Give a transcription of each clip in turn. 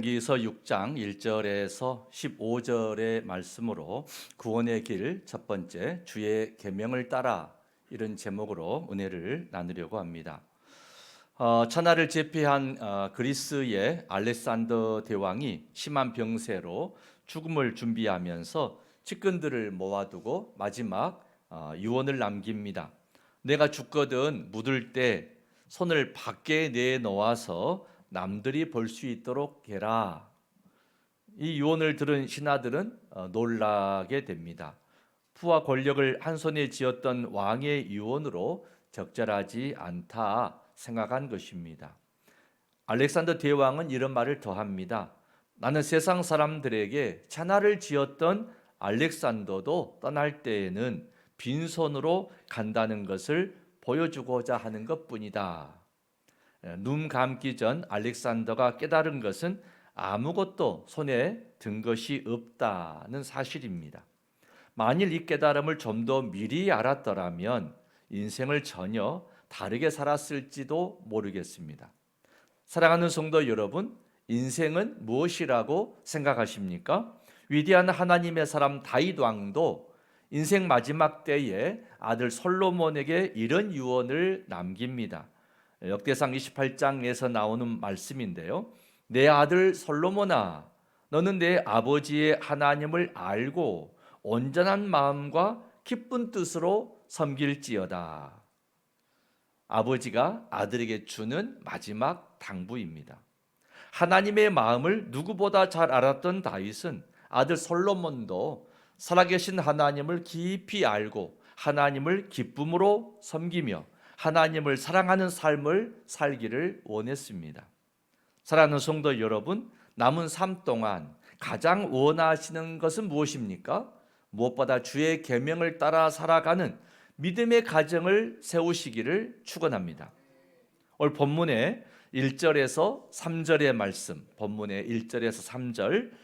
기서 6장 1절에서 15절의 말씀으로 구원의 길 첫 번째 주의 계명을 따라 이런 제목으로 은혜를 나누려고 합니다. 어, 천하를 제패한 어, 그리스의 알렉산더 대왕이 심한 병세로 죽음을 준비하면서 측근들을 모아두고 마지막 어, 유언을 남깁니다. 내가 죽거든 묻을 때 손을 밖에 내놓아서 남들이 볼 수 있도록 해라. 이 유언을 들은 신하들은 어, 놀라게 됩니다. 부와 권력을 한 손에 쥐었던 왕의 유언으로 적절하지 않다 생각한 것입니다. 알렉산더 대왕은 이런 말을 더합니다. 나는 세상 사람들에게 찬하를 지었던 알렉산더도 떠날 때에는 빈손으로 간다는 것을 보여주고자 하는 것뿐이다. 예, 눈 감기 전 알렉산더가 깨달은 것은 아무것도 손에 든 것이 없다는 사실입니다. 만일 이 깨달음을 좀 더 미리 알았더라면 인생을 전혀 다르게 살았을지도 모르겠습니다. 사랑하는 성도 여러분, 인생은 무엇이라고 생각하십니까? 위대한 하나님의 사람 다윗 왕도 인생 마지막 때에 아들 솔로몬에게 이런 유언을 남깁니다. 역대상 28장에서 나오는 말씀인데요. 내 아들 솔로몬아, 너는 내 아버지의 하나님을 알고 온전한 마음과 기쁜 뜻으로 섬길지어다. 아버지가 아들에게 주는 마지막 당부입니다. 하나님의 마음을 누구보다 잘 알았던 다윗은 아들 솔로몬도 살아계신 하나님을 깊이 알고 하나님을 기쁨으로 섬기며 하나님을 사랑하는 삶을 살기를 원했습니다. 사랑하는 성도 여러분, 남은 삶 동안 가장 원하시는 것은 무엇입니까? 무엇보다 주의 계명을 따라 살아가는 믿음의 가정을 세우시기를 축원합니다. 오늘 본문의 1절에서 3절의 말씀, 본문의 1절에서 3절 어,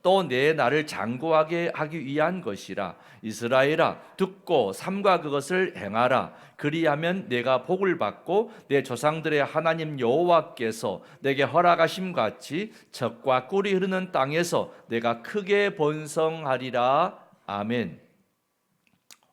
또 내 나를 장구하게 하기 위한 것이라. 이스라엘아 듣고 삼가 그것을 행하라. 그리하면 내가 복을 받고 내 조상들의 하나님 여호와께서 내게 허락하심 같이 적과 꿀이 흐르는 땅에서 내가 크게 번성하리라. 아멘.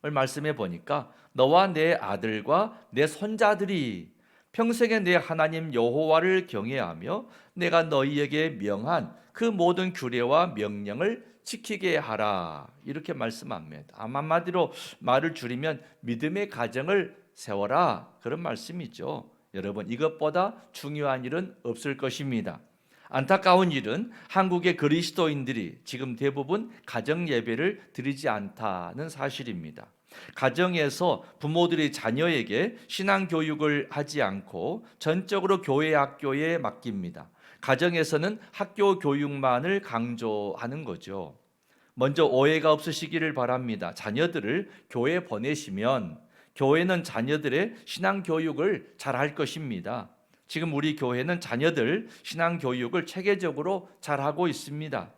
오늘 말씀해 보니까 너와 내 아들과 내 손자들이 평생에 내 하나님 여호와를 경외하며 내가 너희에게 명한 그 모든 규례와 명령을 지키게 하라 이렇게 말씀합니다. 한마디로 말을 줄이면 믿음의 가정을 세워라 그런 말씀이죠. 여러분 이것보다 중요한 일은 없을 것입니다. 안타까운 일은 한국의 그리스도인들이 지금 대부분 가정 예배를 드리지 않다는 사실입니다. 가정에서 부모들이 자녀에게 신앙 교육을 하지 않고 전적으로 교회 학교에 맡깁니다. 가정에서는 학교 교육만을 강조하는 거죠. 먼저 오해가 없으시기를 바랍니다. 자녀들을 교회 보내시면 교회는 자녀들의 신앙 교육을 잘 할 것입니다. 지금 우리 교회는 자녀들 신앙 교육을 체계적으로 잘 하고 있습니다.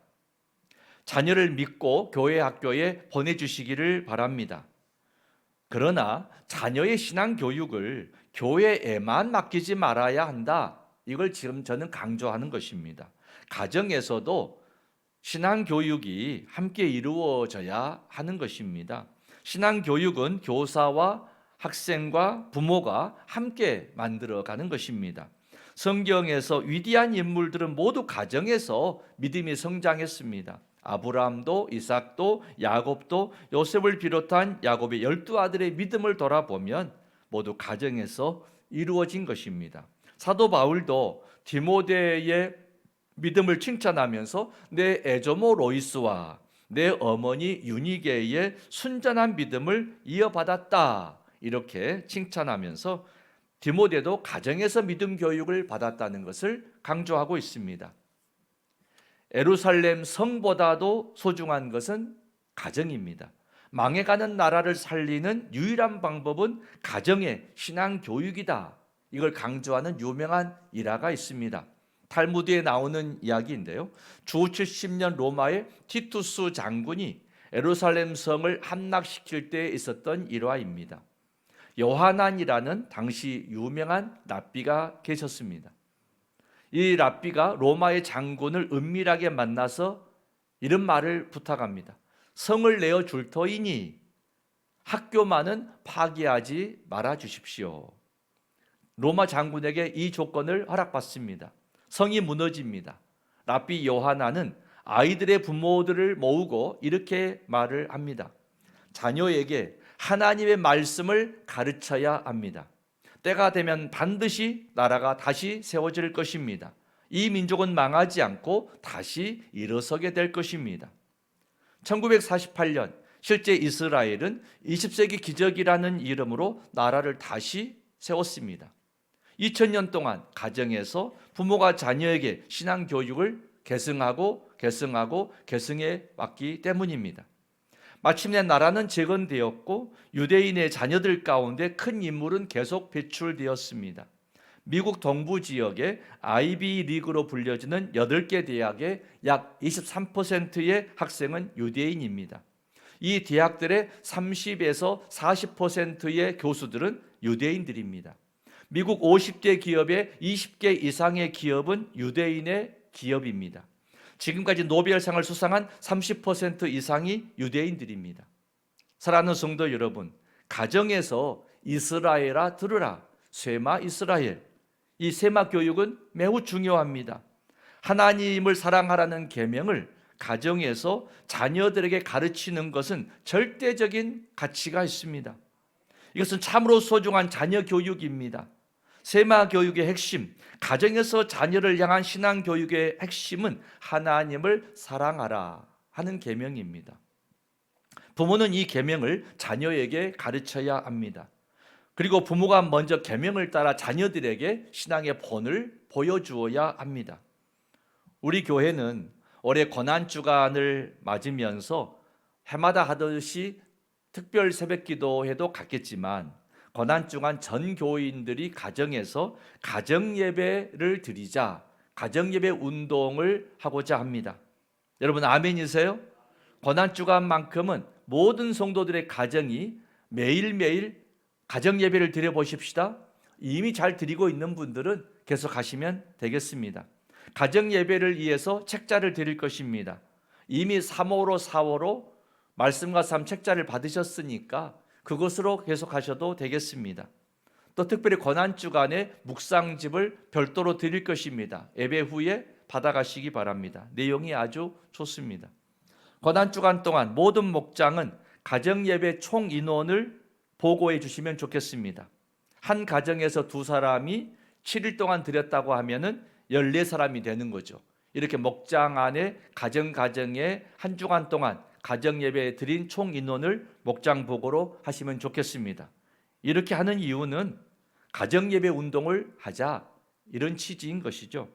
자녀를 믿고 교회 학교에 보내주시기를 바랍니다. 그러나 자녀의 신앙 교육을 교회에만 맡기지 말아야 한다. 이걸 지금 저는 강조하는 것입니다. 가정에서도 신앙 교육이 함께 이루어져야 하는 것입니다. 신앙 교육은 교사와 학생과 부모가 함께 만들어가는 것입니다. 성경에서 위대한 인물들은 모두 가정에서 믿음이 성장했습니다. 아브라함도 이삭도 야곱도 요셉을 비롯한 야곱의 열두 아들의 믿음을 돌아보면 모두 가정에서 이루어진 것입니다. 사도 바울도 디모데의 믿음을 칭찬하면서 내 에조모 로이스와 내 어머니 유니게의 순전한 믿음을 이어받았다. 이렇게 칭찬하면서 디모데도 가정에서 믿음 교육을 받았다는 것을 강조하고 있습니다. 에루살렘 성보다도 소중한 것은 가정입니다. 망해가는 나라를 살리는 유일한 방법은 가정의 신앙 교육이다. 이걸 강조하는 유명한 일화가 있습니다. 탈무드에 나오는 이야기인데요. 주 70년 로마의 티투스 장군이 에루살렘 성을 함락시킬 때 있었던 일화입니다. 요하난이라는 당시 유명한 랍비가 계셨습니다. 이 랍비가 로마의 장군을 은밀하게 만나서 이런 말을 부탁합니다. 성을 내어 줄 터이니 학교만은 파기하지 말아 주십시오. 로마 장군에게 이 조건을 허락받습니다. 성이 무너집니다. 랍비 요하나는 아이들의 부모들을 모으고 이렇게 말을 합니다. 자녀에게 하나님의 말씀을 가르쳐야 합니다. 때가 되면 반드시 나라가 다시 세워질 것입니다. 이 민족은 망하지 않고 다시 일어서게 될 것입니다. 1948년 실제 이스라엘은 20세기 기적이라는 이름으로 나라를 다시 세웠습니다. 2000년 동안 가정에서 부모가 자녀에게 신앙 교육을 계승하고 계승하고 계승해 왔기 때문입니다. 마침내 나라는 재건되었고 유대인의 자녀들 가운데 큰 인물은 계속 배출되었습니다. 미국 동부 지역의 아이비 리그로 불려지는 8개 대학의 약 23%의 학생은 유대인입니다. 이 대학들의 30에서 40%의 교수들은 유대인들입니다. 미국 50개 기업의 20개 이상의 기업은 유대인의 기업입니다. 지금까지 노벨상을 수상한 30% 이상이 유대인들입니다. 사랑하는 성도 여러분, 가정에서 이스라엘아 들으라. 쇠마 이스라엘. 이 세마 교육은 매우 중요합니다. 하나님을 사랑하라는 계명을 가정에서 자녀들에게 가르치는 것은 절대적인 가치가 있습니다. 이것은 참으로 소중한 자녀 교육입니다. 세마 교육의 핵심, 가정에서 자녀를 향한 신앙 교육의 핵심은 하나님을 사랑하라 하는 계명입니다. 부모는 이 계명을 자녀에게 가르쳐야 합니다. 그리고 부모가 먼저 계명을 따라 자녀들에게 신앙의 본을 보여주어야 합니다. 우리 교회는 올해 고난 주간을 맞으면서 해마다 하듯이 특별 새벽 기도회도 갖겠지만 고난 주간 전 교인들이 가정에서 가정 예배를 드리자 가정 예배 운동을 하고자 합니다. 여러분 아멘이세요? 고난 주간만큼은 모든 성도들의 가정이 매일매일 가정 예배를 드려 보십시다. 이미 잘 드리고 있는 분들은 계속 하시면 되겠습니다. 가정 예배를 위해서 책자를 드릴 것입니다. 이미 3호로 4호로 말씀과 삶 책자를 받으셨으니까 그것으로 계속하셔도 되겠습니다. 또 특별히 고난 주간에 묵상집을 별도로 드릴 것입니다. 예배 후에 받아가시기 바랍니다. 내용이 아주 좋습니다. 고난 주간 동안 모든 목장은 가정 예배 총 인원을 보고해 주시면 좋겠습니다. 한 가정에서 두 사람이 7일 동안 드렸다고 하면은 14사람이 되는 거죠. 이렇게 목장 안에 가정 가정에 한 주간 동안 가정 예배 드린 총 인원을 목장 보고로 하시면 좋겠습니다. 이렇게 하는 이유는 가정 예배 운동을 하자 이런 취지인 것이죠.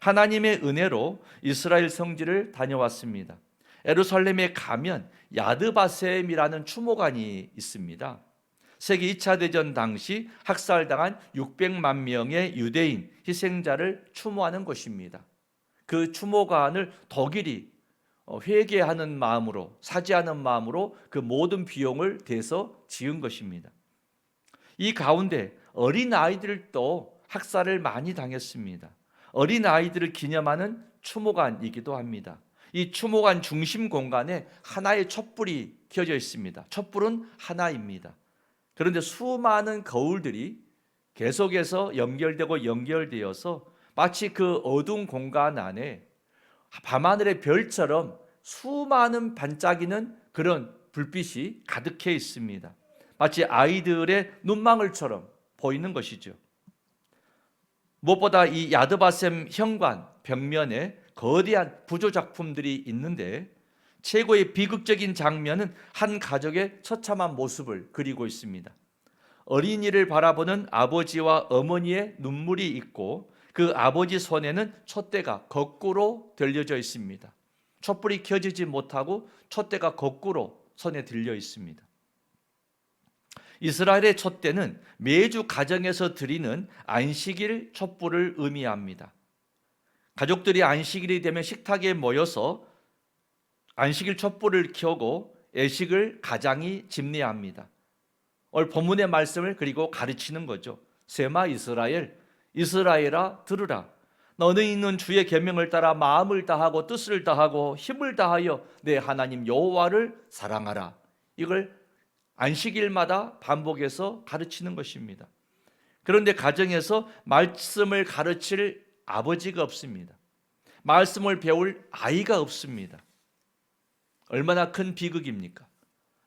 하나님의 은혜로 이스라엘 성지를 다녀왔습니다. 에루살렘에 가면 야드바셈이라는 추모관이 있습니다. 세계 2차 대전 당시 학살당한 600만 명의 유대인 희생자를 추모하는 곳입니다. 그 추모관을 독일이 어, 회개하는 마음으로 사죄하는 마음으로 그 모든 비용을 대서 지은 것입니다. 이 가운데 어린 아이들도 학살을 많이 당했습니다. 어린 아이들을 기념하는 추모관이기도 합니다. 이 추모관 중심 공간에 하나의 촛불이 켜져 있습니다. 촛불은 하나입니다. 그런데 수많은 거울들이 계속해서 연결되고 연결되어서 마치 그 어두운 공간 안에 밤하늘의 별처럼 수많은 반짝이는 그런 불빛이 가득해 있습니다. 마치 아이들의 눈망울처럼 보이는 것이죠. 무엇보다 이 야드바셈 현관 벽면에 거대한 부조 작품들이 있는데 최고의 비극적인 장면은 한 가족의 처참한 모습을 그리고 있습니다. 어린이를 바라보는 아버지와 어머니의 눈물이 있고 그 아버지 손에는 촛대가 거꾸로 들려져 있습니다. 촛불이 켜지지 못하고 촛대가 거꾸로 손에 들려 있습니다. 이스라엘의 촛대는 매주 가정에서 드리는 안식일 촛불을 의미합니다. 가족들이 안식일이 되면 식탁에 모여서 안식일 촛불을 켜고 예식을 가장이 집례합니다. 오늘 본문의 말씀을 그리고 가르치는 거죠. 세마 이스라엘, 이스라엘아 들으라. 너는 있는 주의 계명을 따라 마음을 다하고 뜻을 다하고 힘을 다하여 내 하나님 여호와를 사랑하라. 이걸 안식일마다 반복해서 가르치는 것입니다. 그런데 가정에서 말씀을 가르칠 아버지가 없습니다. 말씀을 배울 아이가 없습니다. 얼마나 큰 비극입니까?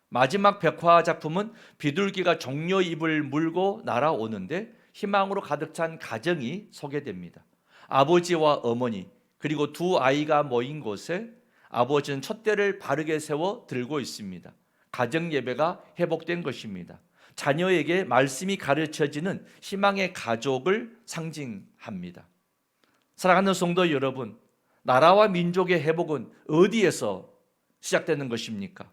마지막 백화 작품은 비둘기가 종려 입을 물고 날아오는데 희망으로 가득 찬 가정이 소개됩니다. 아버지와 어머니 그리고 두 아이가 모인 곳에 아버지는 촛대를 바르게 세워 들고 있습니다. 가정 예배가 회복된 것입니다. 자녀에게 말씀이 가르쳐지는 희망의 가족을 상징합니다. 사랑하는 성도 여러분, 나라와 민족의 회복은 어디에서 시작되는 것입니까?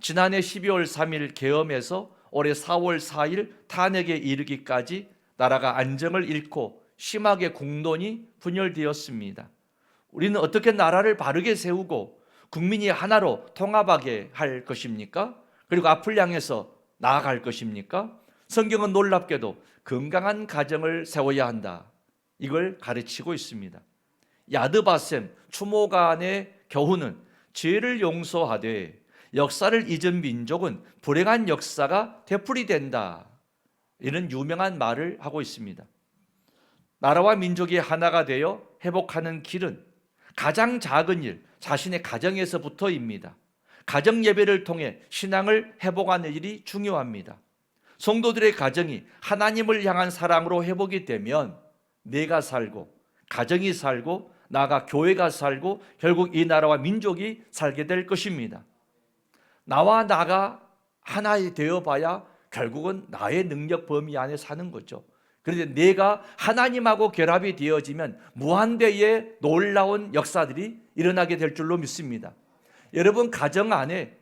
지난해 12월 3일 계엄에서 올해 4월 4일 탄핵에 이르기까지 나라가 안정을 잃고 심하게 공론이 분열되었습니다. 우리는 어떻게 나라를 바르게 세우고 국민이 하나로 통합하게 할 것입니까? 그리고 앞을 향해서 나아갈 것입니까? 성경은 놀랍게도 건강한 가정을 세워야 한다. 이걸 가르치고 있습니다. 야드바셈 추모간의 교훈은 죄를 용서하되 역사를 잊은 민족은 불행한 역사가 되풀이된다. 이런 유명한 말을 하고 있습니다. 나라와 민족이 하나가 되어 회복하는 길은 가장 작은 일, 자신의 가정에서부터입니다. 가정 예배를 통해 신앙을 회복하는 일이 중요합니다. 성도들의 가정이 하나님을 향한 사랑으로 회복이 되면 내가 살고 가정이 살고 나가 교회가 살고 결국 이 나라와 민족이 살게 될 것입니다. 나와 나가 하나 되어 봐야 결국은 나의 능력 범위 안에 사는 거죠. 그런데 내가 하나님하고 결합이 되어지면 무한대의 놀라운 역사들이 일어나게 될 줄로 믿습니다. 여러분 가정 안에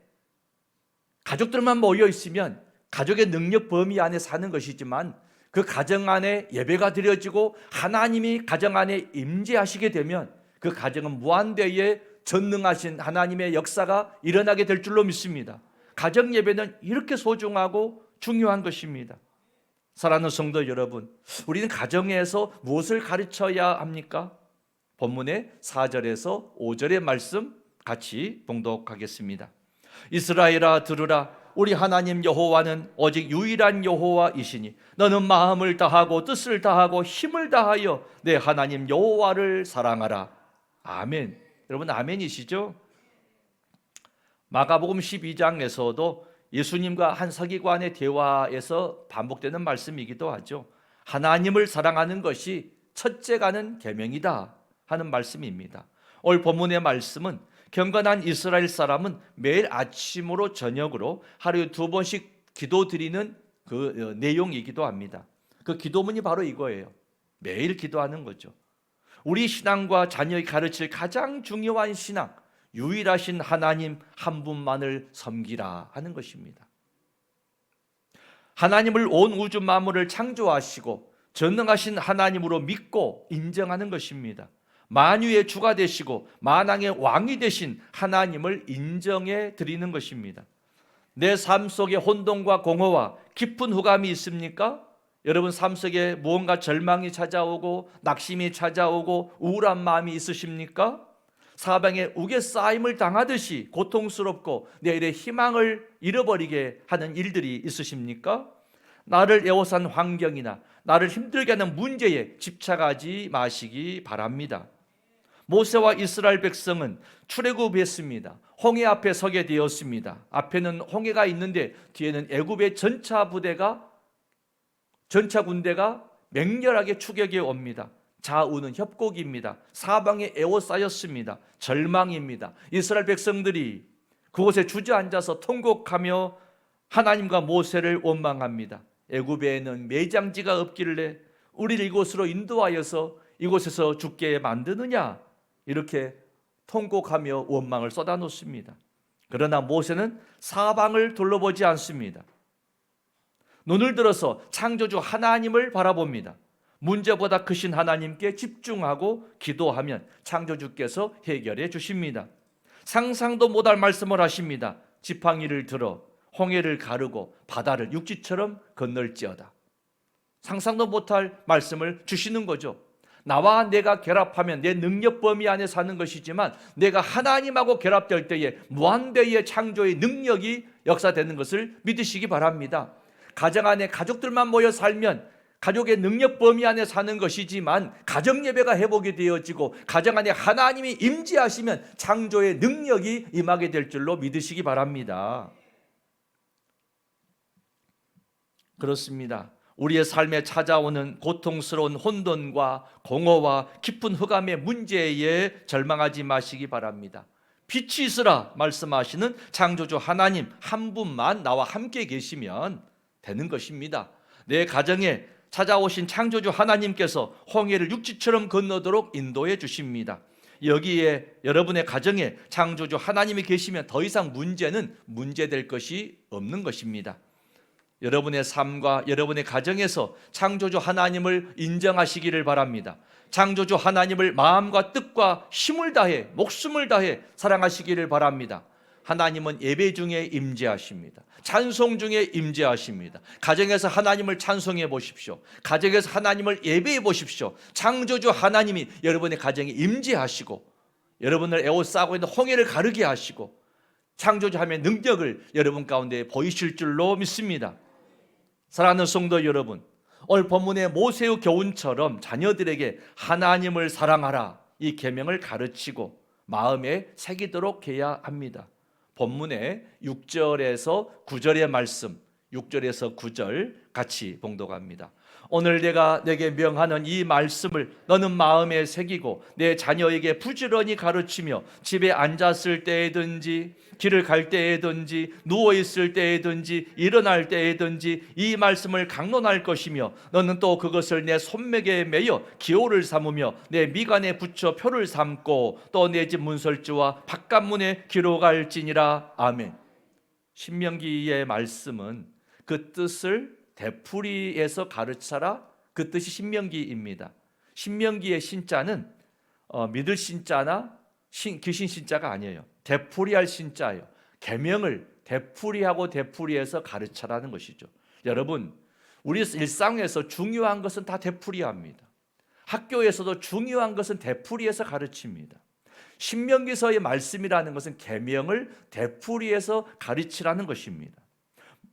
가족들만 모여 있으면 가족의 능력 범위 안에 사는 것이지만 그 가정 안에 예배가 드려지고 하나님이 가정 안에 임재하시게 되면 그 가정은 무한대의 전능하신 하나님의 역사가 일어나게 될 줄로 믿습니다. 가정 예배는 이렇게 소중하고 중요한 것입니다. 사랑하는 성도 여러분, 우리는 가정에서 무엇을 가르쳐야 합니까? 본문의 4절에서 5절의 말씀 같이 봉독하겠습니다. 이스라엘아 들으라 우리 하나님 여호와는 오직 유일한 여호와이시니 너는 마음을 다하고 뜻을 다하고 힘을 다하여 내 하나님 여호와를 사랑하라. 아멘. 여러분 아멘이시죠? 마가복음 12장에서도 예수님과 한 서기관의 대화에서 반복되는 말씀이기도 하죠. 하나님을 사랑하는 것이 첫째 가는 계명이다 하는 말씀입니다. 오늘 본문의 말씀은 경건한 이스라엘 사람은 매일 아침으로 저녁으로 하루에 두 번씩 기도 드리는 그 어, 내용이기도 합니다. 그 기도문이 바로 이거예요. 매일 기도하는 거죠. 우리 신앙과 자녀의 가르칠 가장 중요한 신앙, 유일하신 하나님 한 분만을 섬기라 하는 것입니다. 하나님을 온 우주 만물을 창조하시고 전능하신 하나님으로 믿고 인정하는 것입니다. 만유의 주가 되시고 만왕의 왕이 되신 하나님을 인정해 드리는 것입니다. 내 삶 속에 혼돈과 공허와 깊은 후감이 있습니까? 여러분 삶 속에 무언가 절망이 찾아오고 낙심이 찾아오고 우울한 마음이 있으십니까? 사방에 우겨 쌓임을 당하듯이 고통스럽고 내일의 희망을 잃어버리게 하는 일들이 있으십니까? 나를 애워싼 환경이나 나를 힘들게 하는 문제에 집착하지 마시기 바랍니다. 모세와 이스라엘 백성은 출애굽했습니다. 홍해 앞에 서게 되었습니다. 앞에는 홍해가 있는데 뒤에는 애굽의 전차 부대가 전차 군대가 맹렬하게 추격해 옵니다. 좌우는 협곡입니다. 사방에 에워싸였습니다. 절망입니다. 이스라엘 백성들이 그곳에 주저앉아서 통곡하며 하나님과 모세를 원망합니다. 애굽에는 매장지가 없길래 우리를 이곳으로 인도하여서 이곳에서 죽게 만드느냐 이렇게 통곡하며 원망을 쏟아놓습니다. 그러나 모세는 사방을 둘러보지 않습니다. 눈을 들어서 창조주 하나님을 바라봅니다. 문제보다 크신 하나님께 집중하고 기도하면 창조주께서 해결해 주십니다. 상상도 못할 말씀을 하십니다. 지팡이를 들어 홍해를 가르고 바다를 육지처럼 건널지어다. 상상도 못할 말씀을 주시는 거죠. 나와 내가 결합하면 내 능력 범위 안에 사는 것이지만 내가 하나님하고 결합될 때에 무한대의 창조의 능력이 역사되는 것을 믿으시기 바랍니다. 가정 안에 가족들만 모여 살면 가족의 능력 범위 안에 사는 것이지만 가정 예배가 회복이 되어지고 가정 안에 하나님이 임재하시면 창조의 능력이 임하게 될 줄로 믿으시기 바랍니다. 그렇습니다. 우리의 삶에 찾아오는 고통스러운 혼돈과 공허와 깊은 흑암의 문제에 절망하지 마시기 바랍니다. 빛이 있으라 말씀하시는 창조주 하나님 한 분만 나와 함께 계시면 되는 것입니다. 내 가정에 찾아오신 창조주 하나님께서 홍해를 육지처럼 건너도록 인도해 주십니다. 여기에 여러분의 가정에 창조주 하나님이 계시면 더 이상 문제는 문제될 것이 없는 것입니다. 여러분의 삶과 여러분의 가정에서 창조주 하나님을 인정하시기를 바랍니다. 창조주 하나님을 마음과 뜻과 힘을 다해 목숨을 다해 사랑하시기를 바랍니다. 하나님은 예배 중에 임재하십니다. 찬송 중에 임재하십니다. 가정에서 하나님을 찬송해 보십시오. 가정에서 하나님을 예배해 보십시오. 창조주 하나님이 여러분의 가정에 임재하시고 여러분을 에워싸고 있는 홍해를 가르게 하시고 창조주 하나님의 능력을 여러분 가운데 보이실 줄로 믿습니다. 사랑하는 성도 여러분, 오늘 본문의 모세의 교훈처럼 자녀들에게 하나님을 사랑하라 이 계명을 가르치고 마음에 새기도록 해야 합니다. 본문의 6절에서 9절의 말씀, 6절에서 9절 같이 봉독합니다. 오늘 내가 내게 명하는 이 말씀을 너는 마음에 새기고 내 자녀에게 부지런히 가르치며 집에 앉았을 때에든지 길을 갈 때에든지 누워 있을 때에든지 일어날 때에든지 이 말씀을 강론할 것이며 너는 또 그것을 내 손목에 매여 기호를 삼으며 내 미간에 붙여 표를 삼고 또 내 집 문설주와 바깥문에 기록할지니라 아멘. 신명기의 말씀은 그 뜻을 되풀이에서 가르쳐라 그 뜻이 신명기입니다. 신명기의 신자는 어, 믿을 신자나 신, 귀신 신자가 아니에요. 되풀이할 신자예요. 계명을 되풀이하고 되풀이해서 가르쳐라는 것이죠. 여러분, 우리 일상에서 중요한 것은 다 되풀이합니다. 학교에서도 중요한 것은 되풀이해서 가르칩니다. 신명기서의 말씀이라는 것은 계명을 되풀이해서 가르치라는 것입니다.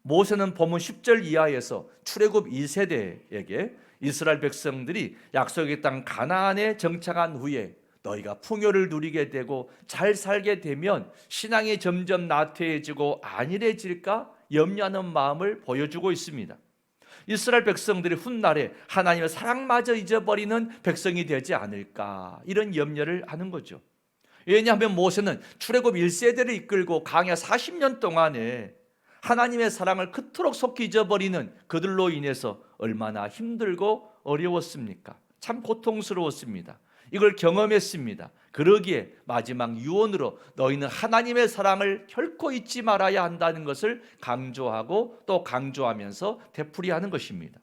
모세는 본문 10절 이하에서 출애굽 2세대에게 이스라엘 백성들이 약속의 땅 가나안에 정착한 후에 너희가 풍요를 누리게 되고 잘 살게 되면 신앙이 점점 나태해지고 안일해질까 염려하는 마음을 보여주고 있습니다. 이스라엘 백성들이 훗날에 하나님의 사랑마저 잊어버리는 백성이 되지 않을까 이런 염려를 하는 거죠. 왜냐하면 모세는 출애굽 1세대를 이끌고 강야 40년 동안에 하나님의 사랑을 그토록 속히 잊어버리는 그들로 인해서 얼마나 힘들고 어려웠습니까? 참 고통스러웠습니다. 이걸 경험했습니다. 그러기에 마지막 유언으로 너희는 하나님의 사랑을 결코 잊지 말아야 한다는 것을 강조하고 또 강조하면서 되풀이하는 것입니다.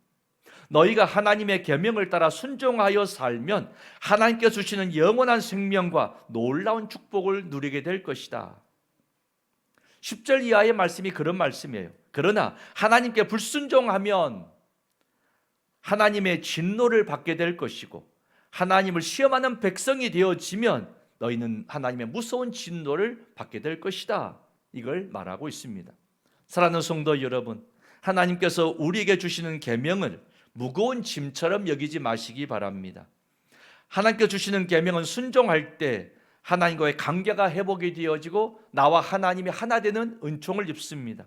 너희가 하나님의 계명을 따라 순종하여 살면 하나님께 주시는 영원한 생명과 놀라운 축복을 누리게 될 것이다. 10절 이하의 말씀이 그런 말씀이에요. 그러나 하나님께 불순종하면 하나님의 진노를 받게 될 것이고 하나님을 시험하는 백성이 되어지면 너희는 하나님의 무서운 진노를 받게 될 것이다. 이걸 말하고 있습니다. 사랑하는 성도 여러분, 하나님께서 우리에게 주시는 계명을 무거운 짐처럼 여기지 마시기 바랍니다. 하나님께 주시는 계명은 순종할 때 하나님과의 관계가 회복이 되어지고 나와 하나님이 하나 되는 은총을 입습니다.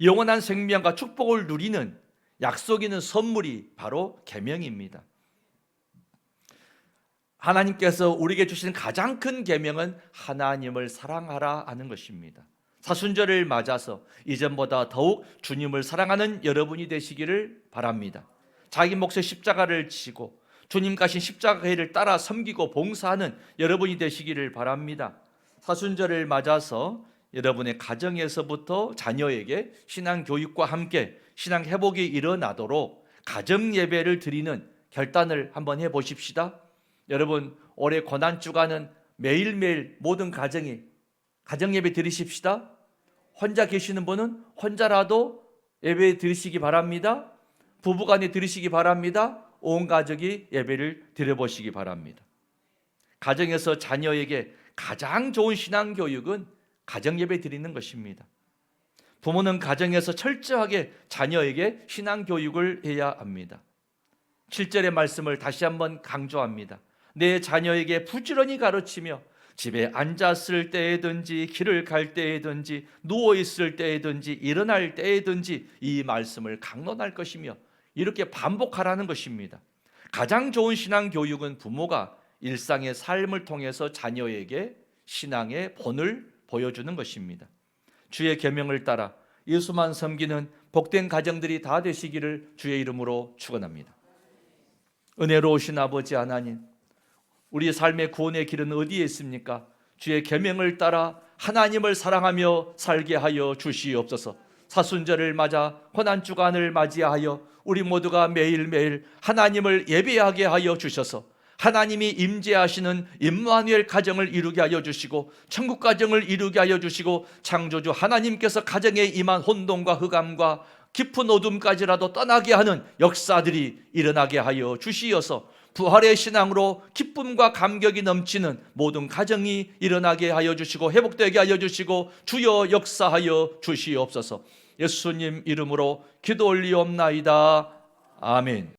영원한 생명과 축복을 누리는 약속 있는 선물이 바로 계명입니다. 하나님께서 우리에게 주신 가장 큰 계명은 하나님을 사랑하라 하는 것입니다. 사순절을 맞아서 이전보다 더욱 주님을 사랑하는 여러분이 되시기를 바랍니다. 자기 몫의 십자가를 지고 주님 가신 십자가의 를 따라 섬기고 봉사하는 여러분이 되시기를 바랍니다. 사순절을 맞아서 여러분의 가정에서부터 자녀에게 신앙 교육과 함께 신앙 회복이 일어나도록 가정 예배를 드리는 결단을 한번 해 보십시다. 여러분 올해 고난 주간은 매일매일 모든 가정이 가정 예배 드리십시다. 혼자 계시는 분은 혼자라도 예배 드리시기 바랍니다. 부부간에 드리시기 바랍니다. 온 가족이 예배를 드려보시기 바랍니다. 가정에서 자녀에게 가장 좋은 신앙 교육은 가정 예배 드리는 것입니다. 부모는 가정에서 철저하게 자녀에게 신앙 교육을 해야 합니다. 7절의 말씀을 다시 한번 강조합니다. 내 자녀에게 부지런히 가르치며 집에 앉았을 때에든지 길을 갈 때에든지 누워 있을 때에든지 일어날 때에든지 이 말씀을 강론할 것이며 이렇게 반복하라는 것입니다. 가장 좋은 신앙 교육은 부모가 일상의 삶을 통해서 자녀에게 신앙의 본을 보여주는 것입니다. 주의 계명을 따라 예수만 섬기는 복된 가정들이 다 되시기를 주의 이름으로 축원합니다. 은혜로우신 아버지 하나님, 우리 삶의 구원의 길은 어디에 있습니까? 주의 계명을 따라 하나님을 사랑하며 살게 하여 주시옵소서. 사순절을 맞아 고난 주간을 맞이하여 우리 모두가 매일매일 하나님을 예배하게 하여 주셔서 하나님이 임재하시는 임마누엘 가정을 이루게 하여 주시고 천국 가정을 이루게 하여 주시고 창조주 하나님께서 가정에 임한 혼돈과 흑암과 깊은 어둠까지라도 떠나게 하는 역사들이 일어나게 하여 주시어서 부활의 신앙으로 기쁨과 감격이 넘치는 모든 가정이 일어나게 하여 주시고 회복되게 하여 주시고 주여 역사하여 주시옵소서. 예수님 이름으로 기도 올리옵나이다. 아멘.